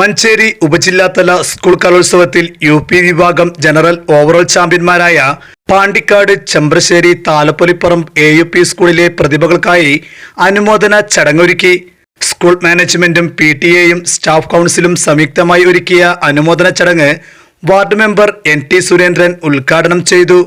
മഞ്ചേരി ഉപജില്ലാതല സ്കൂൾ കലോത്സവത്തിൽ U P വിഭാഗം ജനറൽ ഓവറോൾ ചാമ്പ്യന്മാരായ Pandikkad Chembrasseri Thalappoliparamba A U P സ്കൂളിലെ പ്രതിഭകൾക്കായി അനുമോദന ചടങ്ങൊരുക്കി. സ്കൂൾ മാനേജ്മെന്റും പി ടി എയും സ്റ്റാഫ് കൗൺസിലും സംയുക്തമായി ഒരുക്കിയ അനുമോദന ചടങ്ങ് ward member N T Surendran ഉദ്ഘാടനം ചെയ്തു.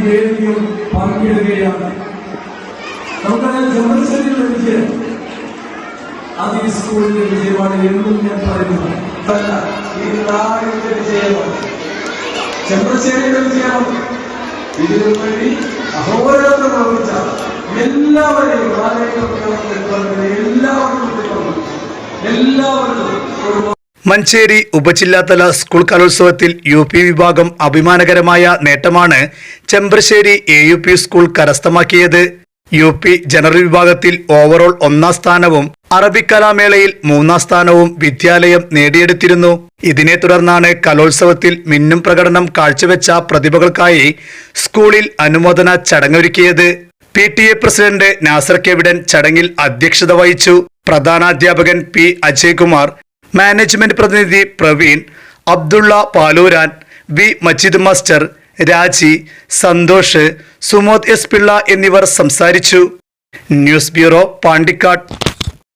ഈ വേദിയിൽ പങ്കിടുകയാണ് നമുക്കറിയാം ചെമ്മശ്ശേരി വിളിച്ച് അത് ഈ സ്കൂളിന്റെ വിജയമാണ് എന്നും ഞാൻ പറയുന്നു. ഈ നാടിന്റെ വിജയമാണ്. ഇതിനു വേണ്ടി അഹോരാത്രം പ്രവർത്തിച്ച എല്ലാവരെയും എല്ലാവർക്കും എല്ലാവർക്കും ഒരു മഞ്ചേരി ഉപജില്ലാതല സ്കൂൾ കലോത്സവത്തിൽ യു പി വിഭാഗം അഭിമാനകരമായ നേട്ടമാണ് Chembrasseri A U P school കരസ്ഥമാക്കിയത്. യു പി ജനറൽ വിഭാഗത്തിൽ ഓവറോൾ ഒന്നാം സ്ഥാനവും അറബിക് കലാമേളയിൽ മൂന്നാം സ്ഥാനവും വിദ്യാലയം നേടിയെടുത്തിരുന്നു. ഇതിനെ തുടർന്നാണ് കലോത്സവത്തിൽ മിന്നും പ്രകടനം കാഴ്ചവെച്ച പ്രതിഭകൾക്കായി സ്കൂളിൽ അനുമോദന ചടങ്ങൊരുക്കിയത്. P T A president Nasar Kevidan ചടങ്ങിൽ അധ്യക്ഷത വഹിച്ചു. പ്രധാനാധ്യാപകൻ പി അജയ്കുമാർ മാനേജ്മെന്റ് പ്രതിനിധി Praveen Abdulla Paluran V Majeed master Raji Santhosh Sumod S Pillai എന്നിവർ സംസാരിച്ചു. News bureau Pandikkad.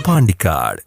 പാണ്ടിക്കാട്